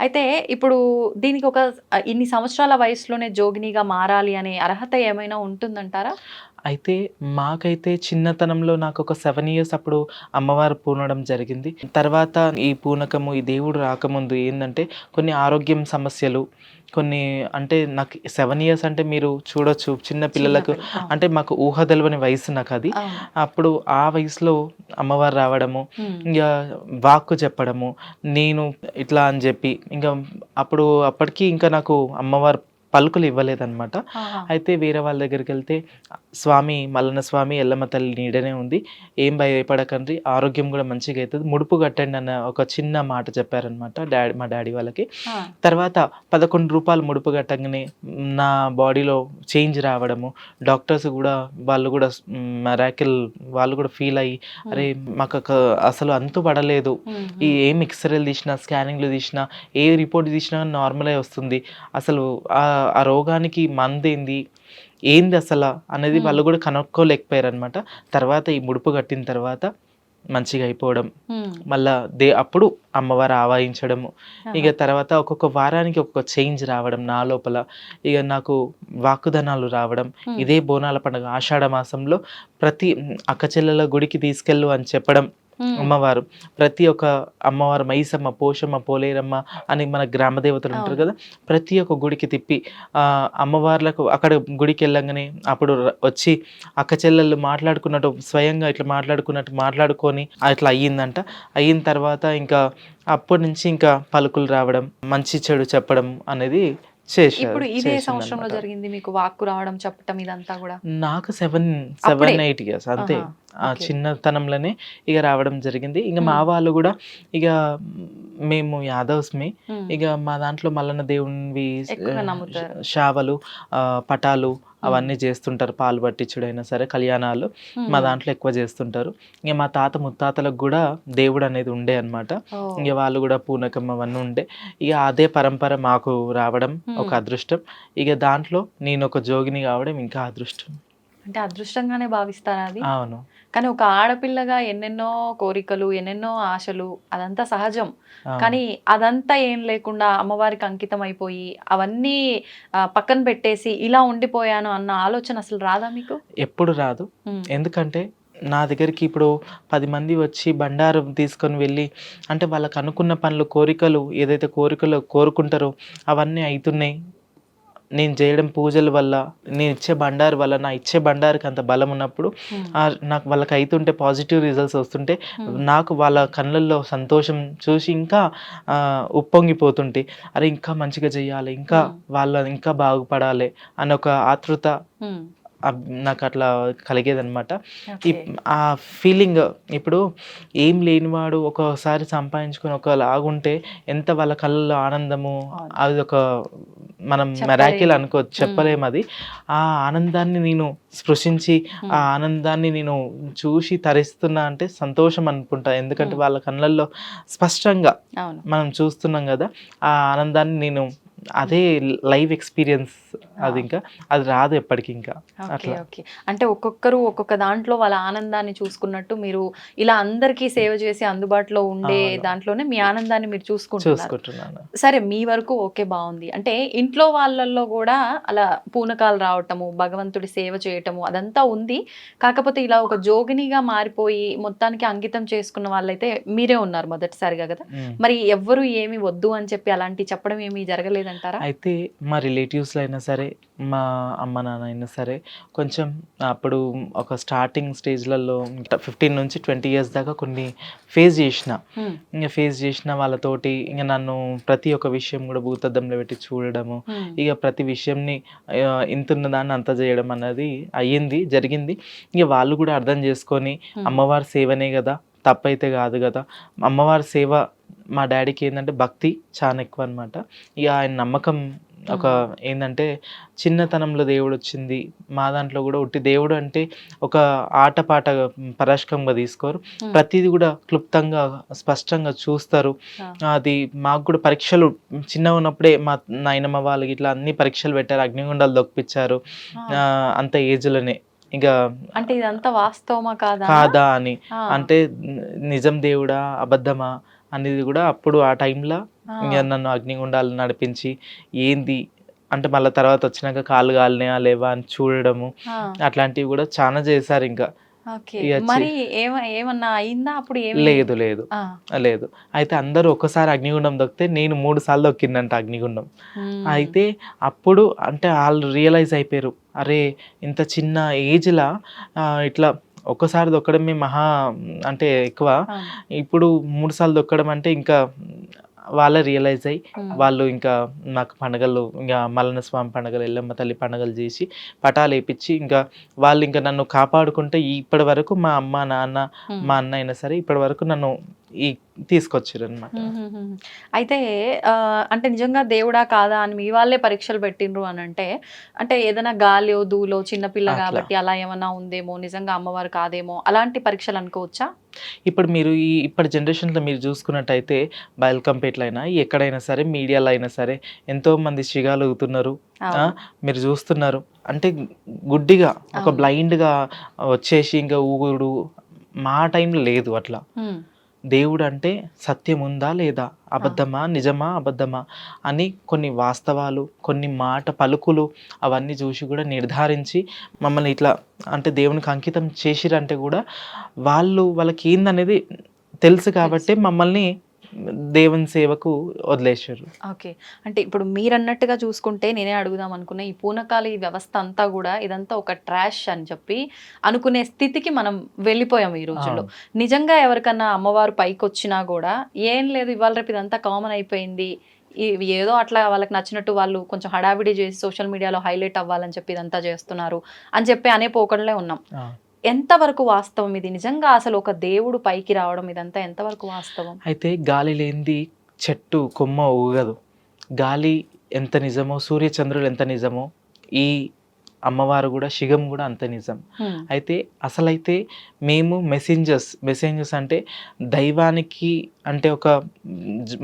అయితే ఇప్పుడు దీనికి ఒక ఇన్ని సంవత్సరాల వయసులోనే జోగినిగా మారాలి అనే అర్హత ఏమైనా ఉంటుందంటారా? అయితే మాకైతే చిన్నతనంలో నాకు ఒక సెవెన్ ఇయర్స్ అప్పుడు అమ్మవారు పూనడం జరిగింది తర్వాత ఈ పూనకము ఈ దేవుడు రాకముందు ఏంటంటే కొన్ని ఆరోగ్యం సమస్యలు కొన్ని అంటే నాకు సెవెన్ ఇయర్స్ అంటే మీరు చూడొచ్చు చిన్న పిల్లలకు. అంటే మాకు ఊహ తెలియని వయసు నాకు అది. అప్పుడు ఆ వయసులో అమ్మవారు రావడము. ఇంకా వాక్కు చెప్పడము నేను ఇట్లా అని చెప్పి ఇంకా అప్పుడు అప్పటికి ఇంకా నాకు అమ్మవారు పలుకులు ఇవ్వలేదన్నమాట. అయితే వేరే వాళ్ళ దగ్గరికి వెళ్తే స్వామి మల్లన్న స్వామి ఎల్లమ్మ తల్లి నీడనే ఉంది. ఏం భయపడకండి. ఆరోగ్యం కూడా మంచిగా అవుతుంది ముడుపు కట్టండి అన్న ఒక చిన్న మాట చెప్పారనమాట డాడీ మా డాడీ వాళ్ళకి. తర్వాత పదకొండు రూపాయలు ముడుపు కట్టంగానే నా బాడీలో చేంజ్ రావడము డాక్టర్స్ కూడా వాళ్ళు కూడా మెరాకిల్ వాళ్ళు కూడా ఫీల్ అయ్యి అరే మాకు అసలు అంతు పడలేదు. ఈ ఏం ఎక్స్రేలు తీసినా స్కానింగ్లు తీసినా ఏ రిపోర్ట్ తీసినా నార్మలే వస్తుంది. అసలు ఆ ఆ రోగానికి మందేంది ఏంది అసలు అనేది. వాళ్ళు కూడా కనుక్కోలేకపోయారు అనమాట తర్వాత ఈ ముడుపు కట్టిన తర్వాత మంచిగా అయిపోవడం. మళ్ళా దే అప్పుడు అమ్మవారు ఆవాహించడము. ఇక తర్వాత ఒక్కొక్క వారానికి ఒక్కొక్క చేంజ్ రావడం నా లోపల ఇక నాకు వాక్కుదనాలు రావడం. ఇదే బోనాల పండుగ ఆషాఢ మాసంలో ప్రతి అక్క చెల్లెల గుడికి తీసుకెళ్ళు అని చెప్పడం. అమ్మవారు. ప్రతి ఒక్క అమ్మవారు మైసమ్మ పోషమ్మ పోలేరమ్మ అని మన గ్రామ దేవతలు ఉంటారు. కదా ప్రతి ఒక్క గుడికి తిప్పి అమ్మవార్లకు అక్కడ గుడికి వెళ్ళంగానే అప్పుడు వచ్చి అక్క చెల్లెళ్ళు మాట్లాడుకున్నట్టు స్వయంగా ఇట్లా మాట్లాడుకున్నట్టు మాట్లాడుకొని అట్లా అయ్యిందంట. అయిన తర్వాత ఇంకా అప్పటి నుంచి ఇంకా పలుకులు రావడం మంచి చెడు చెప్పడం అనేది ఇప్పుడు ఇదే సంవత్సరంలో జరిగింది మీకు వాక్కు రావడం చెప్పటం ఇదంతా కూడా నాకు సెవెన్? సెవెన్ ఎయిట్ ఇయర్స్ అంతే ఆ. చిన్నతనంలోనే ఇక రావడం జరిగింది ఇక మా. వాళ్ళు కూడా ఇక మేము యాదవ్స్మి. ఇక మా దాంట్లో మల్లన్న దేవునివి ఆ, పటాలు అవన్నీ చేస్తుంటారు. పాలు పట్టించుడైనా సరే కళ్యాణాలు. మా దాంట్లో ఎక్కువ చేస్తుంటారు. ఇక మా తాత ముత్తాతలకు కూడా దేవుడు అనేది ఉండే అన్నమాట. ఓ. ఇక వాళ్ళు కూడా పూనకం అవన్నీ ఉండే. ఇక అదే పరంపర మాకు రావడం ఒక. అదృష్టం. ఇక దాంట్లో నేను ఒక జోగిని కావడం ఇంకా అదృష్టం. అంటే అదృష్టంగానే భావిస్తారా అది? అవును. కానీ ఒక ఆడపిల్లగా ఎన్నెన్నో కోరికలు ఎన్నెన్నో ఆశలు అదంతా సహజం. కానీ అదంతా ఏం లేకుండా అమ్మవారికి అంకితం అయిపోయి అవన్నీ పక్కన పెట్టేసి ఇలా ఉండిపోయాను అన్న ఆలోచన అసలు రాదా మీకు? ఎప్పుడు రాదు. ఎందుకంటే నా దగ్గరికి ఇప్పుడు పది మంది వచ్చి బండారం తీసుకొని వెళ్ళి అంటే వాళ్ళకు అనుకున్న పనులు కోరికలు ఏదైతే కోరికలు కోరుకుంటారో అవన్నీ అవుతున్నాయి. నేను చేయడం పూజల వల్ల నేను ఇచ్చే బండారు వల్ల నా ఇచ్చే బండారుకి అంత బలం ఉన్నప్పుడు. ఆ నాకు వాళ్ళకి అవుతుంటే పాజిటివ్ రిజల్ట్స్ వస్తుంటే ఉమ్. నాకు వాళ్ళ కళ్ళల్లో సంతోషం చూసి ఇంకా ఉప్పొంగిపోతుంటే అరే ఇంకా మంచిగా చేయాలి ఇంకా ఉమ్. వాళ్ళ ఇంకా బాగుపడాలి అనే ఒక ఆతృత నాకు అట్లా ఓకే. ఆ ఫీలింగ్ ఇప్పుడు ఏం లేనివాడు ఒకసారి సంపాదించుకొని ఒకలాగుంటే ఎంత వాళ్ళ కళ్ళలో ఆనందము. అది ఒక మనం. మెరాకిల్ అనుకోవచ్చు చెప్పలేము అది ఆ ఆనందాన్ని నేను స్పృశించి. ఆ ఆనందాన్ని నేను చూసి తరిస్తున్నా అంటే సంతోషం అనుకుంటా ఎందుకంటే. వాళ్ళ కళ్ళల్లో స్పష్టంగా మనం చూస్తున్నాం కదా ఆ ఆనందాన్ని నేను అదే లైవ్ ఎక్స్పీరియన్స్ అది ఇంకా. అది రాదు ఎప్పటికి ఇంకా. అట్లా. ఓకే. అంటే ఒక్కొక్కరు ఒక్కొక్క దాంట్లో వాళ్ళ ఆనందాన్ని చూసుకున్నట్టు మీరు ఇలా అందరికీ సేవ చేసి అందుబాటులో ఉండే. దాంట్లోనే మీ ఆనందాన్ని మీరు చూసుకుంటున్నారు. సరే మీ వరకు ఓకే బాగుంది. అంటే ఇంట్లో వాళ్ళల్లో కూడా అలా పూనకాలు రావటము భగవంతుడి సేవ చేయటము అదంతా ఉంది. కాకపోతే ఇలా ఒక జోగినిగా మారిపోయి మొత్తానికి అంకితం చేసుకున్న వాళ్ళైతే మీరే ఉన్నారు మొదటిసారిగా కదా. మరి ఎవ్వరు ఏమి వద్దు అని చెప్పి అలాంటి చెప్పడం ఏమీ జరగలేదంటారా అయితే మా రిలేటివ్స్లో అయినా సరే మా అమ్మ నాన్న అయినా సరే కొంచెం అప్పుడు ఒక స్టార్టింగ్ స్టేజ్లలో ఫిఫ్టీన్ నుంచి ట్వంటీ ఇయర్స్ దాకా కొన్ని ఫేస్ చేసిన. ఇంకా ఫేస్ చేసిన వాళ్ళతోటి ఇంకా నన్ను ప్రతి ఒక్క విషయం కూడా భూతద్దంలో పెట్టి చూడడము ఇక ప్రతి విషయంని ఇంతున్న దాన్ని అంత చేయడం అన్నది అయ్యింది జరిగింది. ఇక వాళ్ళు కూడా అర్థం చేసుకొని. అమ్మవారి సేవనే కదా తప్పైతే కాదు కదా అమ్మవారి సేవ మా డాడీకి ఏంటంటే భక్తి చాలా ఎక్కువ అనమాట ఇక ఆయన నమ్మకం ఒక ఏంటంటే చిన్నతనంలో దేవుడు వచ్చింది మా దాంట్లో కూడా ఉట్టి దేవుడు అంటే ఒక ఆటపాట పరాష్కంగా తీసుకోరు. ప్రతిదీ కూడా క్లుప్తంగా స్పష్టంగా చూస్తారు. అది మాకు కూడా పరీక్షలు చిన్నగా ఉన్నప్పుడే మా నాయనమ్మ వాళ్ళకి ఇట్లా అన్ని పరీక్షలు పెట్టారు అగ్నిగుండాలు ఆ, అంత ఏజ్లోనే. ఇక అంటే ఇదంతా వాస్తవమా కాదా? కాదా అని. అంటే నిజం దేవుడా అబద్ధమా? అనేది కూడా అప్పుడు ఆ టైంలో నన్ను అగ్నిగుండాలు నడిపించి ఏంది? అంటే మళ్ళీ తర్వాత వచ్చినాక కాళ్ళు కాలినాయా లేవా అని చూడడము అట్లాంటివి కూడా చాలా చేశారు ఇంకా. మరి ఏమన్నా అయిందా? అప్పుడు లేదు లేదు. లేదు. అయితే అందరూ ఒక్కసారి అగ్నిగుండం దొక్కితే నేను మూడు సార్లు దొక్కిందంట అగ్నిగుండం. అయితే అప్పుడు అంటే వాళ్ళు రియలైజ్ అయిపోయారు. అరే ఇంత చిన్న ఏజ్లా ఇట్లా ఒక్కసారి దొక్కడమే మహా అంటే ఎక్కువ. ఇప్పుడు మూడు సార్లు దొక్కడం అంటే ఇంకా వాళ్ళే రియలైజ్ అయ్యి వాళ్ళు ఇంకా నాకు పండగలు ఇంకా మల్లన్న స్వామి పండగలు ఎల్లమ్మ తల్లి పండగలు చేసి పటాలు వేపించి ఇంకా వాళ్ళు ఇంకా నన్ను కాపాడుకుంటే ఇప్పటి వరకు మా అమ్మ నాన్న. మా అన్న అయినా సరే ఇప్పటి వరకు నన్ను ఈ తీసుకొచ్చారు అనమాట. అయితే అంటే నిజంగా దేవుడా కాదా అని మీ వాళ్ళే పరీక్షలు పెట్టిండ్రు అని అంటే అంటే ఏదైనా గాలి దూలో చిన్నపిల్ల. కాబట్టి అలా ఏమన్నా ఉందేమో నిజంగా అమ్మవారు కాదేమో అలాంటి పరీక్షలు అనుకోవచ్చా ఇప్పుడు మీరు ఈ ఇప్పటి జనరేషన్లో మీరు చూసుకున్నట్టయితే బయల్కంపేటలో అయినా ఎక్కడైనా సరే మీడియాలో అయినా సరే ఎంతో మంది శిగాలు అవుతున్నారు అవును. మీరు చూస్తున్నారు అంటే గుడ్డిగా ఒక. బ్లైండ్గా వచ్చేసి ఇంకా ఊగుడు మా టైంలో లేదు అట్లా. దేవుడు అంటే సత్యం ఉందా లేదా? అబద్ధమా? నిజమా? అబద్ధమా? అని కొన్ని వాస్తవాలు కొన్ని మాట పలుకులు అవన్నీ చూసి కూడా నిర్ధారించి మమ్మల్ని ఇట్లా అంటే దేవునికి అంకితం చేసిరంటే కూడా వాళ్ళు వాళ్ళకి ఏందనేది తెలుసు కాబట్టి మమ్మల్ని దేవుని సేవకు వదిలేశారు. ఓకే. అంటే ఇప్పుడు మీరు అన్నట్టుగా చూసుకుంటే నేనే అడుగుదాం అనుకున్న ఈ పూనకాలి వ్యవస్థ అంతా కూడా ఇదంతా ఒక ట్రాష్ అని చెప్పి అనుకునే స్థితికి మనం వెళ్ళిపోయాం ఈ రోజుల్లో. నిజంగా ఎవరికన్నా అమ్మవారు పైకి వచ్చినా కూడా ఏం లేదు ఇవాళ రేపు ఇదంతా కామన్ అయిపోయింది. ఏదో అట్లా వాళ్ళకి నచ్చినట్టు వాళ్ళు కొంచెం హడావిడి చేసి సోషల్ మీడియాలో హైలైట్ అవ్వాలని చెప్పి ఇదంతా చేస్తున్నారు అని చెప్పి అనే పోకడలే ఉన్నాం. ఎంతవరకు వాస్తవం ఇది? నిజంగా అసలు ఒక దేవుడు పైకి రావడం ఇదంతా ఎంతవరకు వాస్తవం? అయితే గాలి లేనిది చెట్టు కొమ్మ ఊగదు. గాలి ఎంత నిజమో సూర్యచంద్రులు ఎంత నిజమో ఈ అమ్మవారు కూడా శిగం కూడా అంత నిజం. అయితే అసలైతే మేము మెసెంజర్స్ మెసెంజర్స్ అంటే దైవానికి అంటే ఒక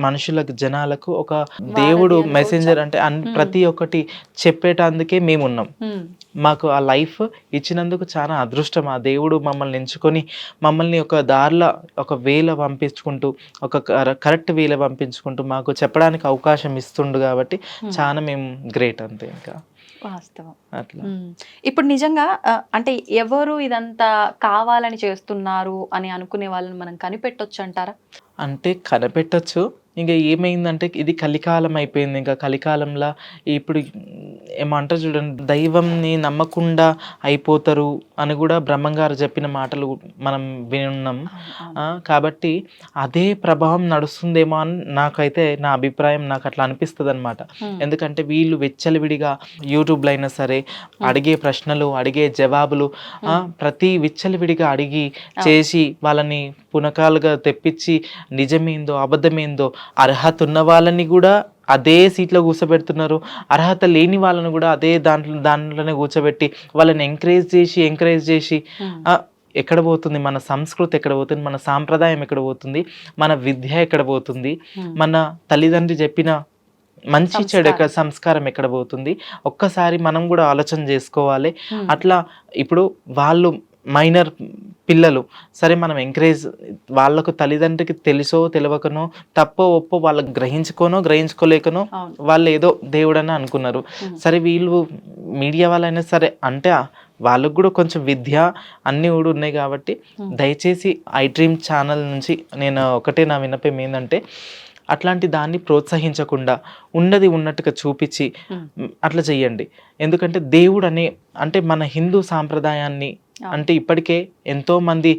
మనుషులకు జనాలకు ఒక దేవుడు? మెసెంజర్ అంటే. ప్రతి ఒక్కటి చెప్పేటందుకే మేము ఉన్నాం హ్మ్. మాకు ఆ లైఫ్ ఇచ్చినందుకు చాలా అదృష్టం ఆ దేవుడు మమ్మల్ని ఎంచుకొని మమ్మల్ని ఒక దారిలో ఒక వేల పంపించుకుంటూ ఒక కరెక్ట్ వేల పంపించుకుంటూ మాకు చెప్పడానికి అవకాశం ఇస్తుండు కాబట్టి. చాలా మేము గ్రేట్ అంతే ఇంకా వాస్తవం అట్లా. ఇప్పుడు నిజంగా అంటే ఎవరు ఇదంతా కావాలని చేస్తున్నారు అని అనుకునే వాళ్ళని మనం కనిపెట్టొచ్చు అంటారా? అంటే కనిపెట్టచ్చు. ఇంకా ఏమైందంటే ఇది కలికాలం అయిపోయింది. ఇంకా కలికాలంలో ఇప్పుడు ఏమంటారు చూడండి దైవంని నమ్మకుండా అయిపోతారు అని కూడా బ్రహ్మంగారు చెప్పిన మాటలు మనం వినున్నాం. కాబట్టి అదే ప్రభావం నడుస్తుందేమో అని నాకైతే నా అభిప్రాయం నాకు అట్లా అనిపిస్తుంది అనమాట. ఎందుకంటే వీళ్ళు విచ్చలవిడిగా యూట్యూబ్లో అయినా సరే అడిగే ప్రశ్నలు అడిగే జవాబులు ప్రతి విచ్చలవిడిగా అడిగి చేసి వాళ్ళని పునకాలుగా తెప్పించి నిజమేందో అబద్ధమేందో అర్హత ఉన్న వాళ్ళని కూడా అదే సీట్లో కూర్చోబెడుతున్నారు. అర్హత లేని వాళ్ళని కూడా అదే దాంట్లో దాంట్లోనే కూర్చోబెట్టి వాళ్ళని ఎంకరేజ్ చేసి ఎంకరేజ్ చేసి ఎక్కడ పోతుంది? మన సంస్కృతి ఎక్కడ పోతుంది? మన సాంప్రదాయం ఎక్కడ పోతుంది? మన విద్య ఎక్కడ పోతుంది. మన తల్లిదండ్రి చెప్పిన మంచి చెడు సంస్కారం. ఎక్కడ సంస్కారం ఎక్కడ పోతుంది ఒక్కసారి మనం కూడా ఆలోచన చేసుకోవాలి. అట్లా ఇప్పుడు వాళ్ళు మైనర్ పిల్లలు సరే మనం ఎంకరేజ్ వాళ్ళకు తల్లిదండ్రికి తెలుసో తెలియకనో తప్పో ఒప్పో వాళ్ళకి గ్రహించుకోనో గ్రహించుకోలేకనో వాళ్ళు ఏదో దేవుడని అనుకున్నారు. సరే వీళ్ళు మీడియా వాళ్ళైనా సరే అంటే వాళ్ళకు కూడా కొంచెం విద్య అన్నీ కూడా ఉన్నాయి కాబట్టి. దయచేసి ఐ డ్రీమ్ ఛానల్ నుంచి నేను ఒకటే నా విన్నపం ఏంటంటే అట్లాంటి దాన్ని ప్రోత్సహించకుండా ఉన్నది ఉన్నట్టుగా చూపించి అట్లా చెయ్యండి. ఎందుకంటే దేవుడు అనే అంటే మన హిందూ సాంప్రదాయాన్ని. అంటే ఇప్పటికే ఎంతో మంది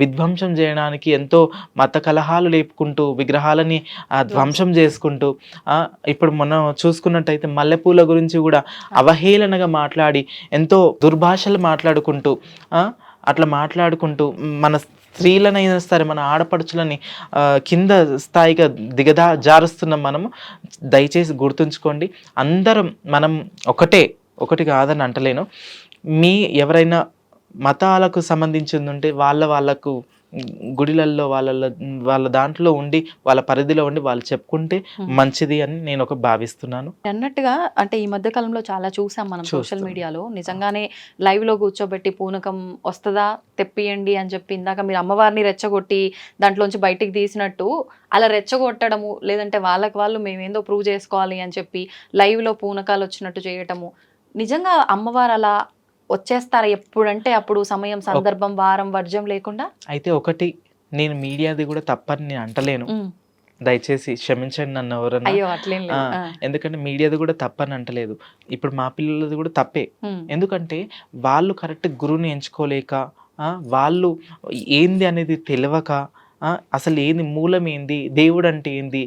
విధ్వంసం చేయడానికి ఎంతో మత కలహాలు లేపుకుంటూ విగ్రహాలని ఆ, ధ్వంసం చేసుకుంటూ ఇప్పుడు మనం చూసుకున్నట్టయితే మల్లెపూల గురించి కూడా అవహేళనగా మాట్లాడి ఎంతో దుర్భాషలు మాట్లాడుకుంటూ అట్లా మాట్లాడుకుంటూ మన స్త్రీలనైనా సరే మన ఆడపడుచులని కింద స్థాయిగా దిగదా జారుస్తున్నాం మనము దయచేసి గుర్తుంచుకోండి. అందరం మనం ఒకటే ఒకటి కాదని అంటలేను. మీ ఎవరైనా మతాలకు సంబంధించింది ఉంటే వాళ్ళ వాళ్ళకు గుడిలల్లో వాళ్ళ వాళ్ళ దాంట్లో ఉండి వాళ్ళ పరిధిలో ఉండి వాళ్ళు చెప్పుకుంటే. మంచిది అని నేను ఒక భావిస్తున్నాను అన్నట్టుగా అంటే ఈ మధ్య కాలంలో చాలా చూసాం మనం సోషల్. మీడియాలో నిజంగానే లైవ్లో కూర్చోబెట్టి పూనకం వస్తుందా తెప్పియండి అని చెప్పి ఇందాక మీరు అమ్మవారిని రెచ్చగొట్టి దాంట్లోంచి బయటికి తీసినట్టు అలా రెచ్చగొట్టడము లేదంటే వాళ్ళకి వాళ్ళు మేమేందో ప్రూవ్ చేసుకోవాలి అని చెప్పి లైవ్లో పూనకాలు వచ్చినట్టు చేయటము నిజంగా అమ్మవారు అలా వచ్చేస్తారా ఎప్పుడంటే అప్పుడు సమయం సందర్భం వారం వర్జం లేకుండా అయితే ఒకటి నేను మీడియాది కూడా తప్పని నేను అంటలేను. దయచేసి క్షమించండి నన్ను ఎవరన్నా. ఎందుకంటే మీడియాది కూడా తప్పని అంటలేదు ఇప్పుడు మా పిల్లలది కూడా తప్పే. ఎందుకంటే వాళ్ళు కరెక్ట్ గురువుని ఎంచుకోలేక వాళ్ళు ఏంది అనేది తెలియక అసలు ఏంది? మూలం ఏంది? దేవుడు అంటే ఏంది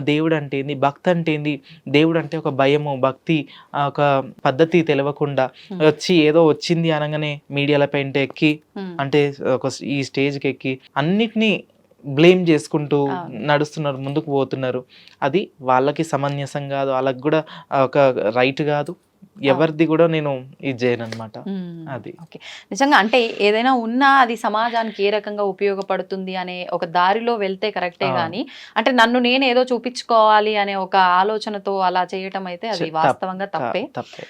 దేవుడు అంటే ఏంది? భక్తి అంటే ఏంది? దేవుడు అంటే ఒక భయము భక్తి ఒక పద్ధతి తెలియకుండా. వచ్చి ఏదో వచ్చింది అనగానే మీడియాల పెంట ఎక్కి. అంటే ఒక ఈ స్టేజ్కి ఎక్కి అన్నిటినీ బ్లేమ్ చేసుకుంటూ. నడుస్తున్నారు ముందుకు పోతున్నారు. అది వాళ్ళకి సమంజసం కాదు వాళ్ళకి కూడా ఒక రైట్ కాదు. ఎవరిది కూడా నేను ఇది చేయను అనమాట. అది. ఓకే. నిజంగా అంటే ఏదైనా ఉన్నా అది సమాజానికి ఏ రకంగా ఉపయోగపడుతుంది అనే ఒక దారిలో వెళ్తే కరెక్టే. గానీ అంటే నన్ను నేను ఏదో చూపించుకోవాలి అనే ఒక ఆలోచనతో అలా చేయటం అయితే అది వాస్తవంగా తప్పే. తప్పే.